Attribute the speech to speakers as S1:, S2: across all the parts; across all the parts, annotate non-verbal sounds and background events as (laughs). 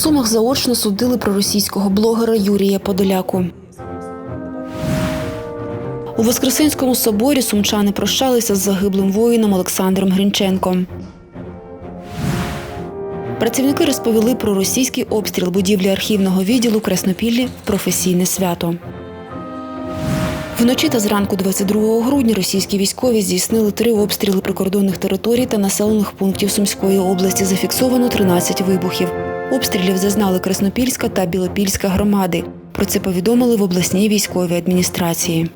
S1: Сумах заочно судили про російського блогера Юрія Подоляку. У Воскресенському соборі сумчани прощалися з загиблим воїном Олександром Грінченком. Працівники розповіли про російський обстріл будівлі архівного відділу Краснопіллі в професійне свято. Вночі та зранку 22 грудня російські військові здійснили три обстріли прикордонних територій та населених пунктів Сумської області. Зафіксовано 13 вибухів. Обстрілів зазнали Краснопільська та Білопільська громади. Про це повідомили в обласній військовій адміністрації.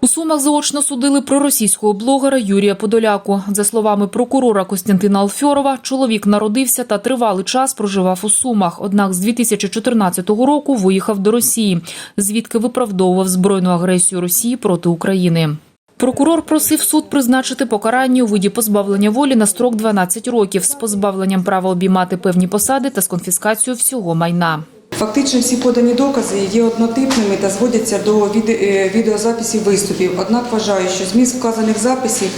S2: У Сумах заочно судили про російського блогера Юрія Подоляку. За словами прокурора Костянтина Алфьорова, чоловік народився та тривалий час проживав у Сумах. Однак з 2014 року виїхав до Росії, звідки виправдовував збройну агресію Росії проти України. Прокурор просив суд призначити покарання у виді позбавлення волі на строк 12 років з позбавленням права обіймати певні посади та з конфіскацією всього майна.
S3: Фактично всі подані докази є однотипними та зводяться до е, відеозаписів виступів. Однак вважаю, що зміст вказаних записів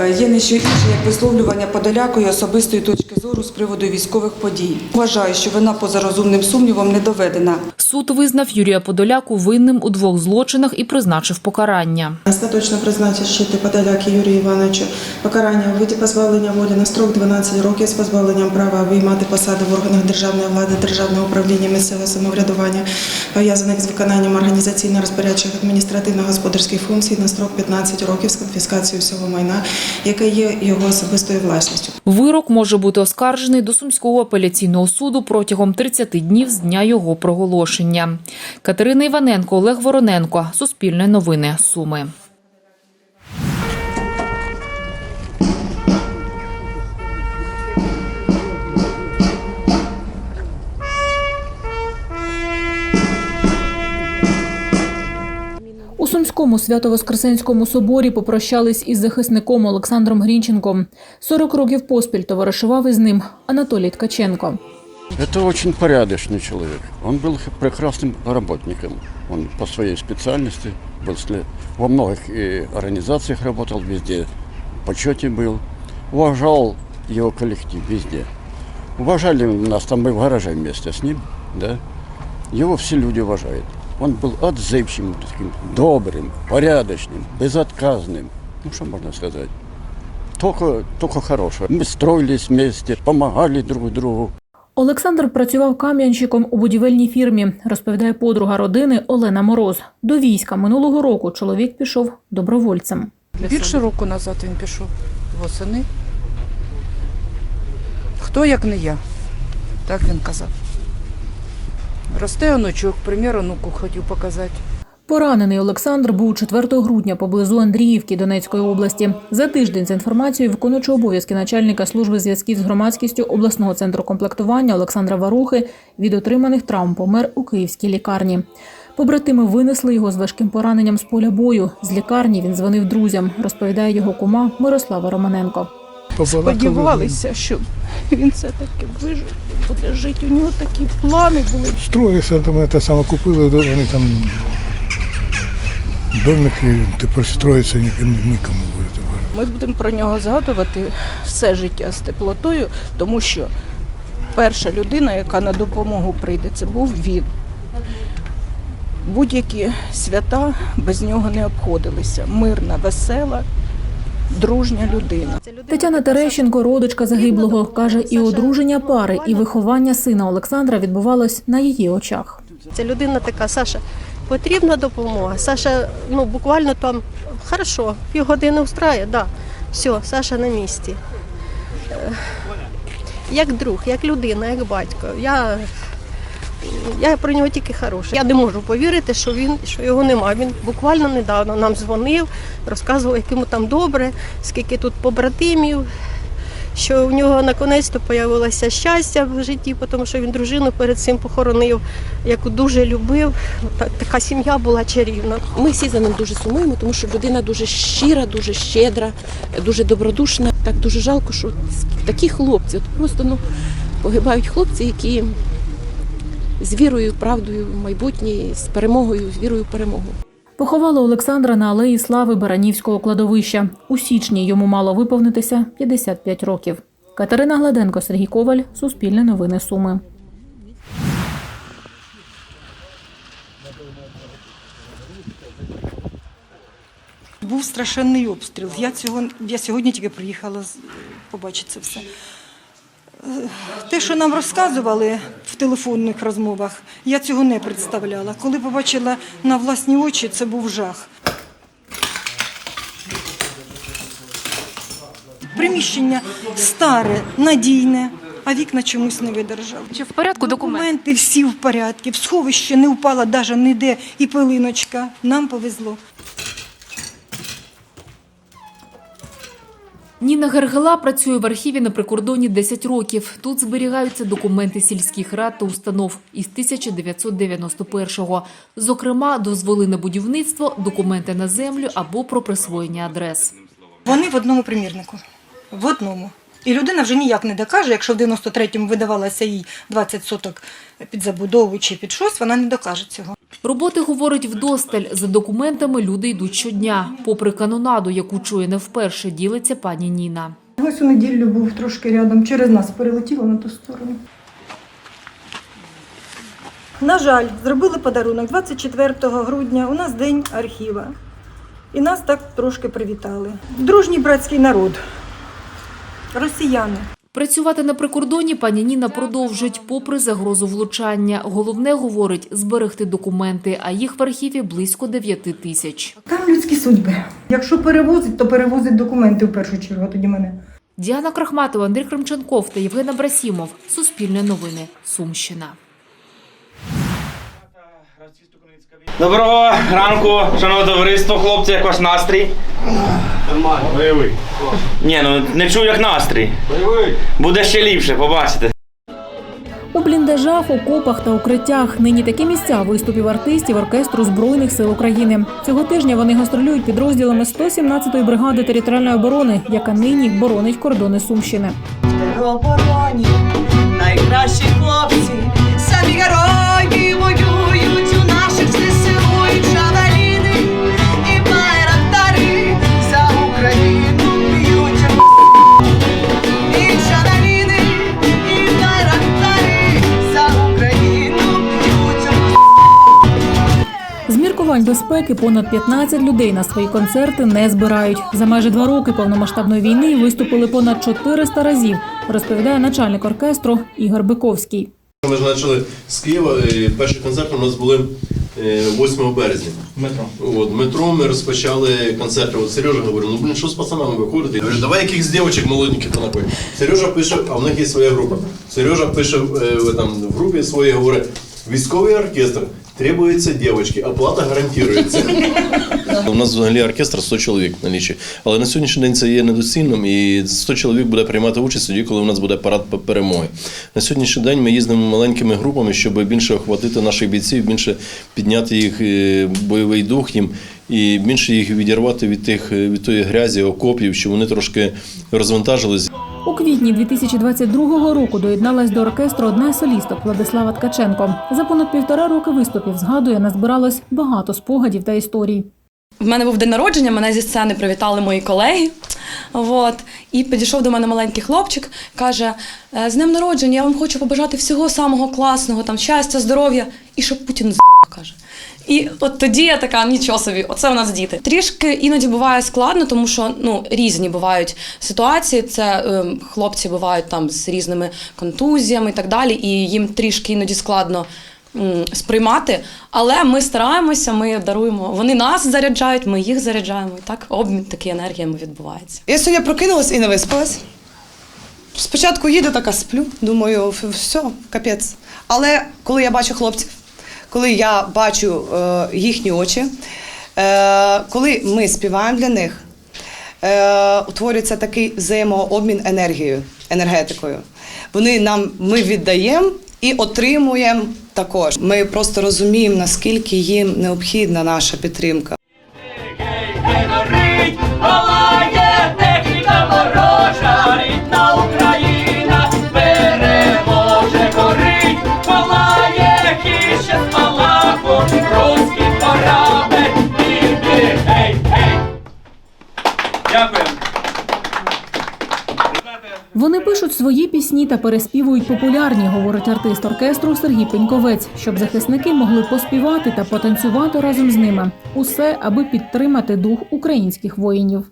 S3: е, є не що інше, як висловлювання подалякої особистої точки зору з приводу військових подій. Вважаю, що вина поза розумним сумнівом не доведена.
S2: Суд визнав Юрія Подоляку винним у двох злочинах і призначив покарання.
S4: Остаточно призначити Подоляки Юрію Івановичу покарання у виді позбавлення волі на строк 12 років з позбавленням права обіймати посади в органах державної влади, державного управління місцевого самоврядування, пов'язаних з виконанням організаційно-розпорядчих адміністративно-господарських функцій на строк 15 років з конфіскацією всього майна, яке є його особистою власністю.
S2: Вирок може бути оскаржений до Сумського апеляційного суду протягом 30 днів з дня його проголошення. Катерина Іваненко, Олег Вороненко. Суспільне новини. Суми. У Сумському Свято-Воскресенському соборі попрощались із захисником Олександром Грінченком. 40 років поспіль товаришував із ним Анатолій Ткаченко.
S5: Это очень порядочный человек. Он был прекрасным работником. Он по своей специальности был во многих э, организациях работал, везде в почете был. Уважал его коллектив везде. Уважали нас, там мы в гараже вместе с ним, да. Его все люди уважают. Он был отзывчивым, таким добрым, порядочным, безотказным. Ну, что можно сказать? Только, только хорошего. Мы строились вместе, помогали друг другу.
S2: Олександр працював кам'янщиком у будівельній фірмі, розповідає подруга родини Олена Мороз. До війська минулого року чоловік пішов добровольцем.
S6: Більше року назад він пішов восени. Хто як не я? Так він казав. Росте онучок, примір онуку хотів показати.
S2: Поранений Олександр був 4 грудня поблизу Андріївки Донецької області. За тиждень, за інформацією виконуючого обов'язки начальника служби зв'язків з громадськістю обласного центру комплектування Олександра Варухи від отриманих травм помер у київській лікарні. Побратими винесли його з важким пораненням з поля бою. З лікарні він дзвонив друзям, розповідає його кума Мирослава Романенко.
S6: Сподівалися, що він все-таки вижив, буде жити. У нього такі плани були.
S7: Те саме купили, вони там домики, тепер строїться нікому, нікому буде тепер.
S6: Ми будемо про нього згадувати все життя з теплотою, тому що перша людина, яка на допомогу прийде, це був він. Будь-які свята без нього не обходилися. Мирна, весела, дружня людина.
S2: Тетяна Терещенко, родичка загиблого, каже, і одруження пари, і виховання сина Олександра відбувалось на її очах.
S8: Ця людина така, Саша, потрібна допомога. Саша, ну буквально там хорошо, півгодини устрає, да. Все, Саша на місці. Е, Як друг, як людина, як батько. Я, я про нього тільки хороше. Я не можу повірити, що він що його немає. Він буквально недавно нам дзвонив, розказував, як йому там добре, скільки тут побратимів. Що в нього наконець-то появилося щастя в житті, тому що він дружину перед цим похоронив, яку дуже любив. Така сім'я була чарівна.
S9: Ми всі за ним дуже сумуємо, тому що людина дуже щира, дуже щедра, дуже добродушна. Так дуже жалко, що такі хлопці, от просто ну, погибають хлопці, які з вірою, правдою в майбутнє, з перемогою, з вірою в перемогу.
S2: Поховали Олександра на алеї слави Баранівського кладовища. У січні йому мало виповнитися 55 років. Катерина Гладенко, Сергій Коваль, Суспільне новини Суми.
S10: Був страшенний обстріл. Я, цього, я сьогодні тільки приїхала побачити це все. Те, що нам розказували в телефонних розмовах, я цього не представляла. Коли побачила на власні очі, це був жах. Приміщення старе, надійне, а вікна чомусь не видержали.
S11: Чи в порядку документи?
S10: Документи всі в порядку, в сховище не впала навіть ніде і пилиночка. Нам повезло.
S11: Ніна Гергела працює в архіві на прикордоні 10 років. Тут зберігаються документи сільських рад та установ із 1991-го. Зокрема, дозволи на будівництво, документи на землю або про присвоєння адрес.
S10: Вони в одному примірнику. В одному. І людина вже ніяк не докаже, якщо в 93-му видавалося їй 20 соток під забудову чи під щось, вона не докаже цього.
S11: Роботи, говорить, вдосталь. За документами люди йдуть щодня. Попри канонаду, яку чує не вперше, ділиться пані Ніна.
S10: Ось у неділю був трошки рядом, через нас перелетіло на ту сторону. На жаль, зробили подарунок 24 грудня. У нас день архіва. І нас так трошки привітали. Дружній братський народ. Росіяни.
S11: Працювати на прикордоні пані Ніна продовжить, попри загрозу влучання. Головне, говорить, зберегти документи, а їх в архіві близько 9 тисяч.
S10: Там людські судьби. Якщо перевозить, то перевозить документи в першу чергу, тоді мене.
S11: Діана Крахматова, Андрій Кремченков та Євген Абрасімов. Суспільне новини. Сумщина.
S12: Доброго ранку, шановне товариство, хлопці, як ваш настрій? Бойовий. Ні, ну не чую як настрій. Бойовий. Буде ще ліпше, побачите.
S2: У бліндажах, окопах та укриттях нині такі місця виступів артистів оркестру Збройних сил України. Цього тижня вони гастролюють підрозділами 117-ї бригади територіальної оборони, яка нині боронить кордони Сумщини.
S13: обороні найкращі хлопці, самі герої
S2: міркувань безпеки понад 15 людей на свої концерти не збирають. За майже два роки повномасштабної війни виступили понад 400 разів, розповідає начальник оркестру Ігор Биковський.
S14: Ми ж почали з Києва. і Перші концерти у нас були е, 8 березня.
S12: Метро.
S14: От, метро ми розпочали концерти. От Сережа говорить, ну блін, що з пацанами виходити? Я говорю, давай якихось дівчаток молоденьких понапой. Сережа пише, а в них є своя група. Сережа пише е, там, в групі своїй, говорить, військовий оркестр, требуються дівчатки, оплата гарантується. У нас взагалі оркестр 100 чоловік на лічі. Але на сьогоднішній день це є недоцільним, і 100 чоловік буде приймати участь тоді, коли у нас буде парад перемоги. На сьогоднішній день ми їздимо маленькими групами, щоб більше охватити наших бійців, більше підняти їх е, бойовий дух їм і більше їх відірвати від тих е, від тої грязі, окопів, щоб вони трошки розвантажились.
S2: У квітні 2022 року доєдналась до оркестру одна із солісток Владислава Ткаченко. За понад півтора роки виступів згадує, назбиралось багато спогадів та історій.
S8: В мене був день народження, мене зі сцени привітали мої колеги. От. І підійшов до мене маленький хлопчик, каже: «Е, з днем народження, я вам хочу побажати всього самого класного, там щастя, здоров'я, і щоб Путін з каже. І от тоді я така, нічого собі, оце у нас діти. Трішки іноді буває складно, тому що ну різні бувають ситуації. Це ем, хлопці бувають там з різними контузіями і так далі, і їм трішки іноді складно сприймати. Але ми стараємося, ми даруємо. Вони нас заряджають, ми їх заряджаємо. Так обмін такий енергіями відбувається.
S13: Я сьогодні прокинулась і не виспалась. Спочатку їду, така сплю, думаю, все, капець. Але коли я бачу хлопців, коли я бачу е, їхні очі, е, коли ми співаємо для них, е, утворюється такий взаємообмін енергією, енергетикою. Вони нам ми віддаємо і отримуємо також. Ми просто розуміємо, наскільки їм необхідна наша підтримка.
S2: Вони пишуть свої пісні та переспівують популярні, говорить артист оркестру Сергій Пеньковець, щоб захисники могли поспівати та потанцювати разом з ними. Усе, аби підтримати дух українських воїнів.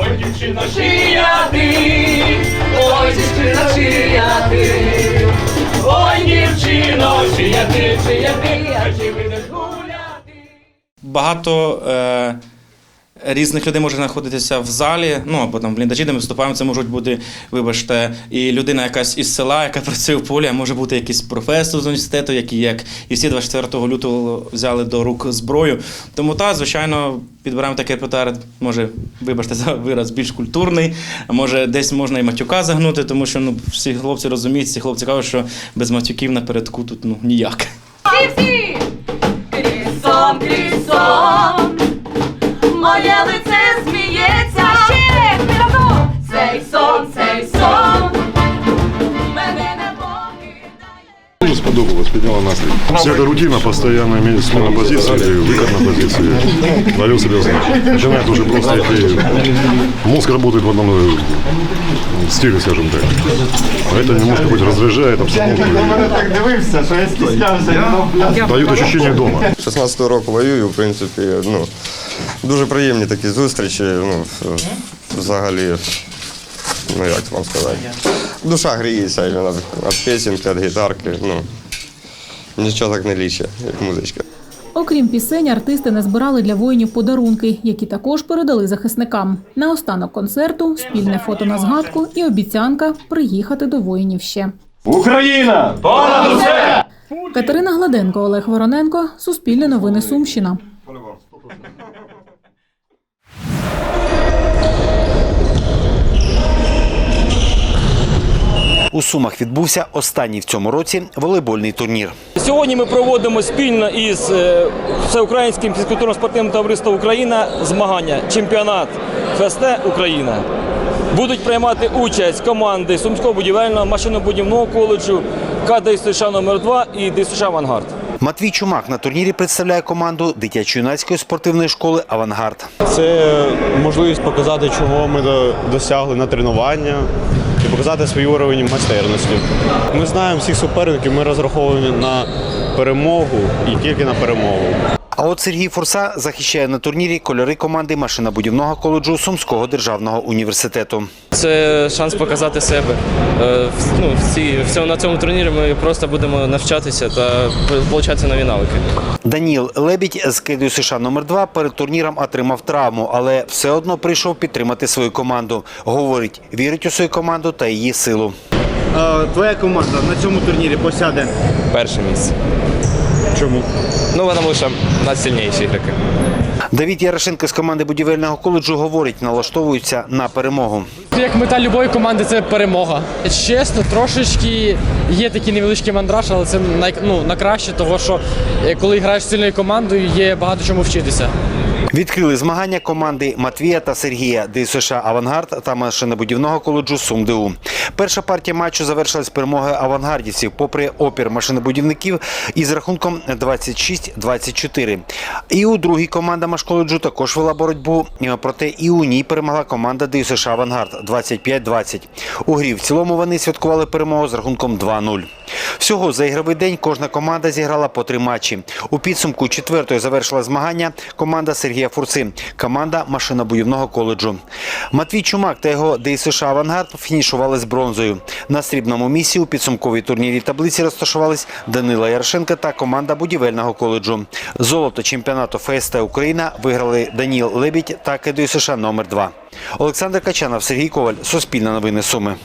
S15: Ой, дівчина, чия ти, ой, дівчина, чия ти, ой, дівчино, чия ти, чия ти, а чи вийдеш гуляти?
S12: Багато е, різних людей може знаходитися в залі, ну або там в де ми виступаємо. Це можуть бути, вибачте, і людина якась із села, яка (laughs) працює в полі, а може бути якийсь професор з університету, який, як і всі 24 лютого взяли до рук зброю. Тому та, звичайно, підбираємо такий репертуар, може, вибачте за вираз, більш культурний, а може десь можна і матюка загнути, тому що ну, всі хлопці розуміють, всі хлопці кажуть, що без матюків напередку тут ну, ніяк.
S15: Всі-всі!
S16: сподобалось, підняла настрій. Вся эта рутина, постоянно иметь смена позиции, выход на позиции, налил себя знаешь. Начинает уже просто идти, мозг работает в одном э, стиле, скажем так. А это немножко хоть разряжает обстановку.
S15: так дивився, що я стіснявся.
S16: Дают ощущение дома.
S17: 16 року воюю, в принципі, ну, дуже приємні такі зустрічі. Ну, взагалі, ну як вам сказати. Душа гріється іменно від пісеньки, від гітарки. Ну, Нічого так не лічить, як музичка.
S2: Окрім пісень, артисти назбирали для воїнів подарунки, які також передали захисникам. На останок концерту спільне фото на згадку і обіцянка приїхати до воїнів ще.
S15: Україна! Понад усе!
S2: Катерина Гладенко, Олег Вороненко, Суспільне новини Сумщина.
S18: У Сумах відбувся останній в цьому році волейбольний турнір.
S19: Сьогодні ми проводимо спільно із е, Всеукраїнським фізкультурно-спортивним товариством Україна змагання чемпіонат ФСТ Україна. Будуть приймати участь команди Сумського будівельного машинобудівного коледжу КДСШ номер 2 і ДСШ Авангард.
S18: Матвій Чумак на турнірі представляє команду дитячо-юнацької спортивної школи Авангард.
S20: Це можливість показати, чого ми досягли на тренування і показати свій уровень майстерності. Ми знаємо всіх суперників, ми розраховуємо на перемогу і тільки на перемогу.
S18: А от Сергій Фурса захищає на турнірі кольори команди машинобудівного коледжу Сумського державного університету.
S21: Це шанс показати себе. Е, Ну, всі, в цьому, на цьому турнірі ми просто будемо навчатися та отримати нові навики.
S18: Даніл Лебідь з КДЮ США номер 2 перед турніром отримав травму, але все одно прийшов підтримати свою команду. Говорить, вірить у свою команду та її силу.
S22: Твоя команда на цьому турнірі посяде
S21: Перше місце.
S20: Чому?
S21: Ну, тому що найсильніші ігроки.
S18: Давід Ярошенко з команди будівельного коледжу говорить, налаштовуються на перемогу.
S23: Як мета любої команди це перемога. Чесно, трошечки є такий невеличкий мандраж, але це най, ну, на краще, того що е, коли граєш з сильною командою, є багато чому вчитися.
S18: Відкрили змагання команди Матвія та Сергія ДСШ Авангард та машинобудівного коледжу СумДУ. Перша партія матчу завершилась перемогою авангардівців, попри опір машинобудівників із рахунком 26-24. І у другій команда машколеджу також вела боротьбу, проте і у ній перемогла команда ДСШ Авангард 25-20. У грі в цілому вони святкували перемогу з рахунком 2-0. Всього за ігровий день кожна команда зіграла по три матчі. У підсумку четвертою завершила змагання команда Сергія Фурси, команда машинобудівного коледжу. Матвій Чумак та його ДСШ Авангард фінішували з бронзою. На срібному місці у підсумковій турнірі таблиці розташувались Данила Ярошенка та команда будівельного коледжу. Золото чемпіонату ФСТ Україна виграли Даніл Лебідь та КДСШ номер 2 Олександр Качанов, Сергій Коваль, Суспільне новини Суми.